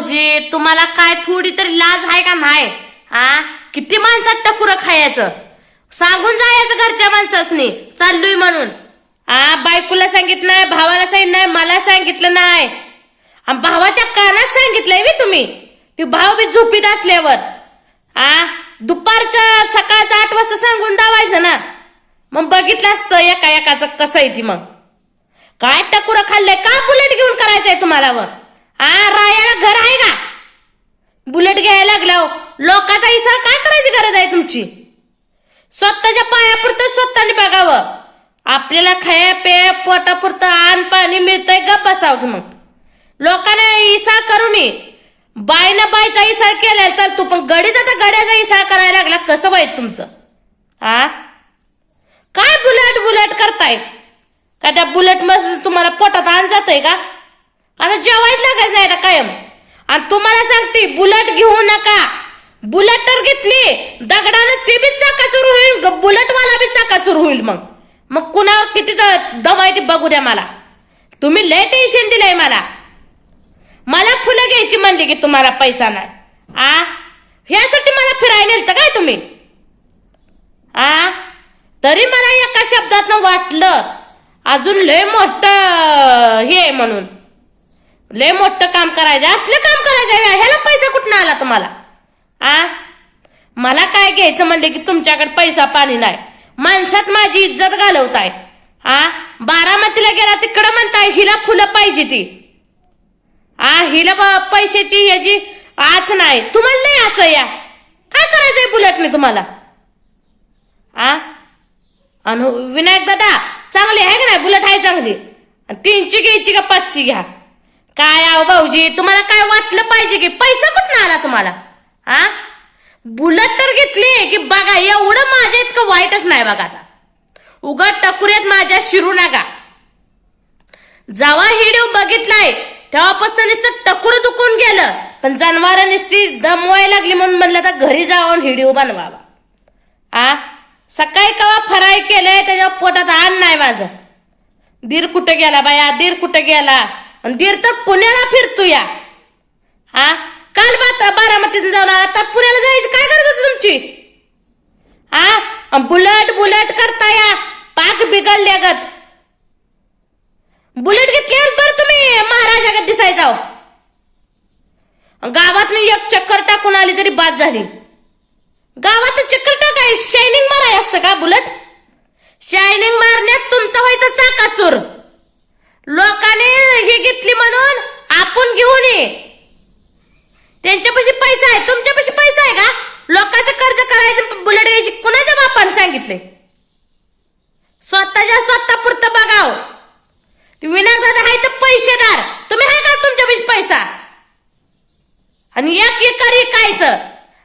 भाऊजी तुम्हाला काय थोडी तरी लाज आहे का नाही हा किती माणसात टकुरं खायचं? सांगून जायचं घरच्या माणसासनी चाललोय म्हणून. हा बायकोला सांगितलं नाही भावाला सांगितलं नाही मला सांगितलं नाही. आणि भावाच्या कानात सांगितलंय मी तुम्ही. ती भाव बी झोपीत असल्यावर. आ? दुपारचं सकाळचं आठ वाजता सांगून दावायचं ना. मग बघितलं असतं एका एकाचं कसं आहे ती मग. काय टकुरं खाल्लंय? का बुलेट घेऊन करायचंय तुम्हाला व हा रायाला घर आहे का? बुलेट घ्यायला लागला लोकांचा इसार काय करायची गरज आहे तुमची? स्वतःच्या पायापुरतं स्वतःने बघावं. आपल्याला खाया पे पोटापुरतं आण पाणी मिळतंय गप बसावं की मग? लोकांना इसार करू नये बायनं बायचा केला केलाय चालतो पण गडीत आता गड्याचा इसार करायला लागला कसं वाईट तुमचं? आ? काय बुलेट बुलेट करताय? का त्या बुलेटमध्ये तुम्हाला पोटात आण जातंय का? आता जेवायच लागायचं नाही आता कायम? आणि तुम्हाला सांगते बुलेट घेऊ नका. बुलेट तर घेतली दगडानं ती बी चाकाचूर होईल बुलेटवाला बी चाकाचूर होईल मग. मग कुणावर किती द- दम आहे ते बघू द्या मला. तुम्ही लय टेन्शन दिलंय मला. मला फुलं घ्यायची म्हणली की तुम्हाला पैसा नाही. आ? ह्यासाठी मला फिरायला येतं काय तुम्ही? आ? तरी मला एका शब्दातनं वाटलं अजून लय मोठं हे आहे म्हणून. लय मोठं काम करायचं असलं काम करायचं ह्याला पैसा कुठं आला तुम्हाला? आ? मला काय घ्यायचं म्हणले की तुमच्याकडे पैसा पाणी नाही. माणसात माझी इज्जत घालवताय आ? बारामतीला गेला तिकडं म्हणताय हिला फुलं पाहिजे ती. आ? हिला ब- पैशाची ह्याची आच नाही. तुम्हाला नाही आच या. काय करायचंय बुलेटने तुम्हाला? आ? अनु हो, विनायक दादा चांगली आहे का नाही? बुलेट आहे चांगली. तीनची घ्यायची का पाचची घ्या? काय आहो भाऊजी तुम्हाला काय वाटलं पाहिजे की पैसा कुठं आला तुम्हाला? हा? बुलत तर घेतली की बघा एवढं माझ्या इतकं वाईटच नाही बघा आता. उघड टकुऱ्यात माझ्या शिरू नका. जेव्हा हिडिओ बघितलाय तेव्हापासून नुसतं टकुर दुखून गेलं. पण जनावर नुसती दमवायला लागली म्हणून म्हणलं तर घरी जाऊन हिडिओ बनवावा. आ? सकाळी कवा फराय केलंय त्याच्यावर पोटात आण नाही माझं. दीर कुठं गेला बाया? दीर कुठं गेला? आणि दीर तर पुण्याला फिरतो या. हा? काल बाता बारामतीत जाऊन आता पुण्याला जायची काय करत होती तुमची? हा? बुलट बुलेट बुलेट करता या. पाक बिघडल्यागत बुलेट घेतल्यावर बरं तुम्ही महाराजागत दिसायचा हो. गावात एक चक्कर टाकून आली तरी बाद झाली. गावात चक्कर टाकाय शायनिंग माराय असतं का बुलेट? शायनिंग मारण्यात तुमचं व्हायचं चाकाचूर. लोकांनी ही घेतली म्हणून आपण घेऊन ये. त्यांच्यापाशी पैसा आहे तुमच्यापाशी पैसा आहे का? लोकांचं कर्ज करायचं बुलेट घ्यायची कुणाच्या बापाने सांगितले स्वतःच्या स्वतः पुरतं बघाव. विनायक दादा आहे तर पैसेदार. तुम्ही आहे का तुमच्यापाशी पैसा? आणि एक एकर कायचं?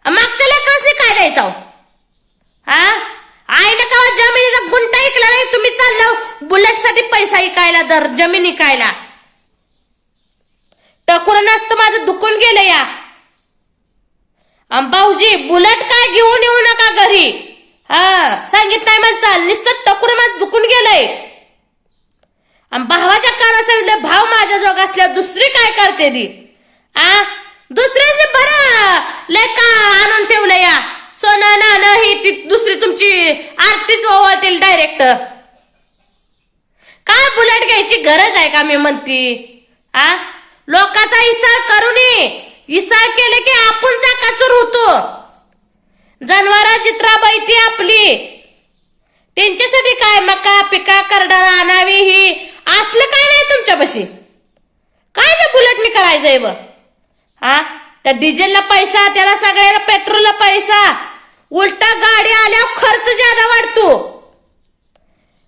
मागच्या लेकरांनी काय द्यायचं? हो? हा का जमिनीचा गुंटा ऐकला नाही? तुम्ही चाललो. बुलेटसाठी पैसा इकायला दर जमीन इकायला टकुर नसतं माझं दुखून गेलं या. अन भाऊजी बुलेट काय घेऊन येऊ नका घरी? हा सांगित नाही मग चाललीस तर टकोर माझं दुखून गेलंय. भावाच्या कानात सांगितलं भाव माझ्या जोग असल्या दुसरी काय करते ती? आ? दुसऱ्याचे बरं. लेका आणून ठेवलं या. सोनं ना ही ती तुमची आरतीच ओवाळतील डायरेक्ट काय बुलेट घ्यायची गरज आहे का मी म्हणती? आ? लोकांचा इसार करू नये इसार केले की आपण चाकाचूर होतो. जनावर चित्राबाई ती आपली. त्यांच्यासाठी काय मका पिका करडाला आणावी ही? असलं काय नाही तुमच्यापाशी? काय ते बुलेटनी करायचंय ब हा त्या डिझेलला पैसा त्याला सगळ्याला पेट्रोलला पैसा. उलटा गाडी आल्यावर खर्च ज्यादा वाढतो.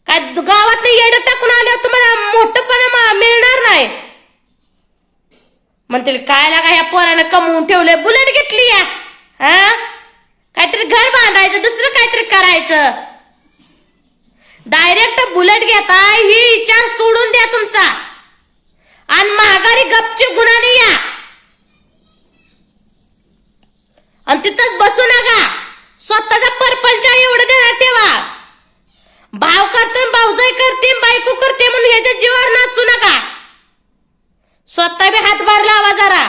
काय गावात येड टाकून आल्यावर तुम्हाला मोठपणा मिळणार नाही. म्हणतील काय लागा ह्या पोरानं कमवून ठेवलंय बुलेट घेतली या. हा? काहीतरी घर बांधायचं दुसरं काहीतरी करायचं. डायरेक्ट बुलेट घेताय ही विचार सोडून द्या तुमचा. आणि महागारी गपची गुन्हा या. आणि तिथंच बसू नका. स्वतःचा परपंच एवढं घरात ठेवा. भाव करते भाऊजाई करते बायको करते म्हणून ह्याच्या जीवावर नाचू नका. स्वतः बी हातभार लावा जरा.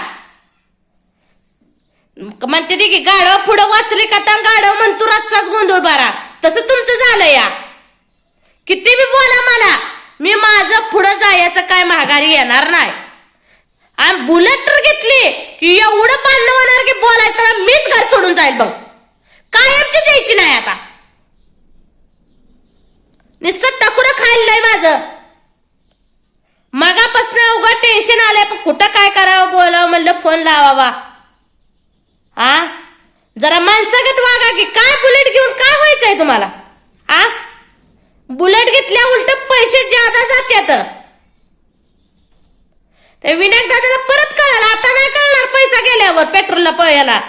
म्हणते ती की गाडव पुढं वाचले का तर गाडव म्हणतो रातचाच गोंधळ बारा. तसं तुमचं झालं या. किती बी बोला मला मी माझं पुढं जायचं काय महागारी येणार नाही. आणि बुलेट तर घेतली की एवढं पाडणं होणार की बोलायचं तर मीच घर सोडून जाईल बघ. कायमची द्यायची नाही आता. नुसतं टकुरं खायला नाही माझं मागापासून अवघड टेन्शन आलंय पण कुठं काय करावं बोलावं म्हणलं फोन लावावा. हा जरा माणसागत वागा की काय बुलेट घेऊन काय व्हायचंय तुम्हाला? आ? बुलेट घेतल्या उलट पैसे ज्यादा जात्यात. ते विनायक दादाला परत कळाला आता नाही कळणार पैसा गेल्यावर पेट्रोलला पयाला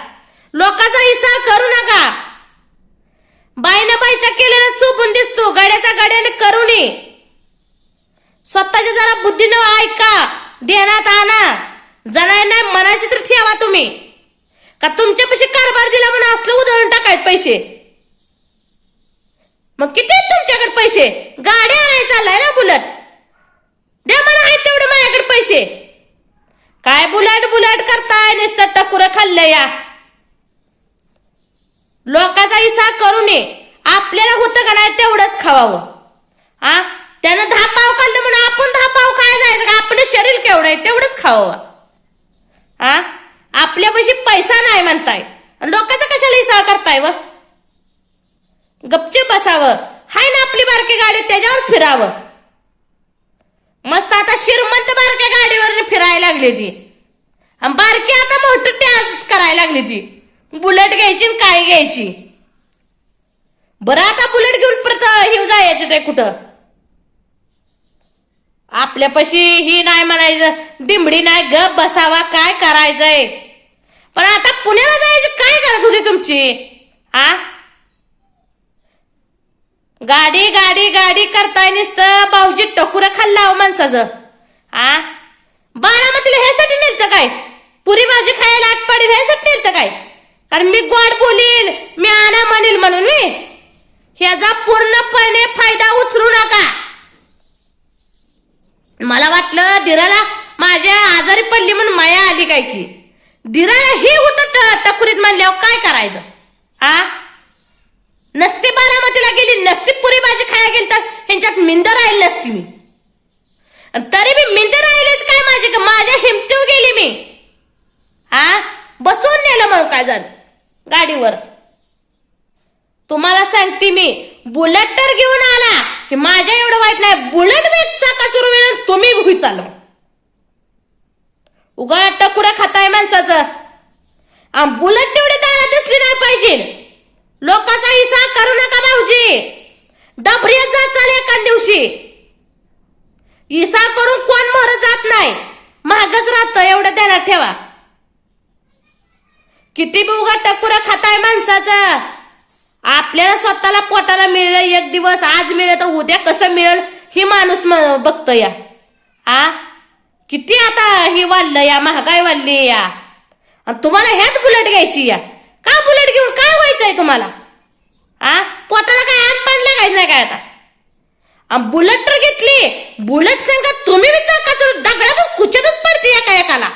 लोकांचा हिस्सा करू नका. बाईनं बाईचा केलेला सोपून दिसतो. गड्याचा गाड्याने करू नये. स्वतःच्या जरा बुद्धीनं ऐका. देण्यात आणा. जणाय नाही मनाची तर ठेवा तुम्ही. का तुमच्यापाशी कारभार दिला म्हणून असलं उधळून टाकायत पैसे? मग किती आहेत तुमच्याकडे पैसे? गाडी आणायला चाललाय ना बुलट. द्या मला आहेत तेवढे माझ्याकडे पैसे. काय बुलट बुलट करताय? नुसतं टकुरं खाल्लं या. लोकांचा इसा करू नये. आपल्याला होतं का नाही तेवढंच खावावं. आ? त्यानं दहा पाव खाल्लं म्हणून आपण दहा पाव काय जायचं का? आपलं शरीर केवढं आहे तेवढंच खावावं आ? आपल्यापाशी पैसा नाही म्हणताय. आणि लोकांचा कशाला हिस्सा करताय व? गपचे बसावं. हाय ना आपली बारकी गाडी त्याच्यावर फिरावं. मस्त आता श्रीमंत बारक्या गाडीवर फिरायला लागली ती. आणि बारकी आता मोठं टॅक्स करायला लागली ती. बुलेट घ्यायची आणि काय घ्यायची? बरं आता बुलेट घेऊन परत हिव जायचं ते कुठं? आपल्यापाशी ही नाही म्हणायचं डिंबडी नाही गप बसावा काय करायचंय? पण आता पुण्याला जायची काय करत होती तुमची? आ? गाडी गाडी गाडी करताय नुसतं भाऊजी टकुरं खाल्ला हो माणसाचं. आ? बारामतीला ह्यासाठी नेलतं काय? पुरी भाजी खायला आठ पाडी ह्यासाठी नेलतं काय? कारण मी गोड बोलील मी आणा म्हणेल म्हणून मी ह्याचा पूर्णपणे फायदा उचलू नका. मला वाटलं दिराला माझ्या आजारी पडली म्हणून माया आली काय की. दिराला ही होतं टकुरीत म्हणल्यावर काय करायचं? आ? नसती बारामतीला गेली नसती पुरी भाजी खायला गेली तर ह्यांच्यात मिंद राहिली नसती मी. तरी मी मिंद राहिलीच काय माझी माझ्या हिमतीव गेली मी. हा बसून नेलं म्हणून काय झालं? गाडीवर. तुम्हाला सांगते मी बुलेट तर घेऊन आला की माझ्या एवढं वाईट नाही. बुलेट वेग चाका तुम्ही भुई चालव उगा टकुरा खाताय माणसाचं. बुलेट तेवढी दाळा दिसली नाही पाहिजे. लोकांचा हिस्सा करू नका भाऊजी. डबऱ्यात जात चाल एका दिवशी. हिसा करून कोण मोर जात नाही महागच राहत एवढं ध्यानात ठेवा किती बोगा उगा टकुरा खाताय माणसाचं? आपल्याला स्वतःला पोटाला मिळलं एक दिवस आज मिळेल तर उद्या कसं मिळेल ही माणूस बघतो या. आ? किती आता ही वाढलं या महागाई वाढली या. आणि तुम्हाला ह्याच बुलेट घ्यायची या. का बुलेट घेऊन काय व्हायचंय तुम्हाला? आ? पोटाला काय आत पाडलं काय नाही काय आता? आणि बुलेट तर घेतली. बुलेट सांगा तुम्ही विचार का दगडातून कुचतच पडते एका एकाला.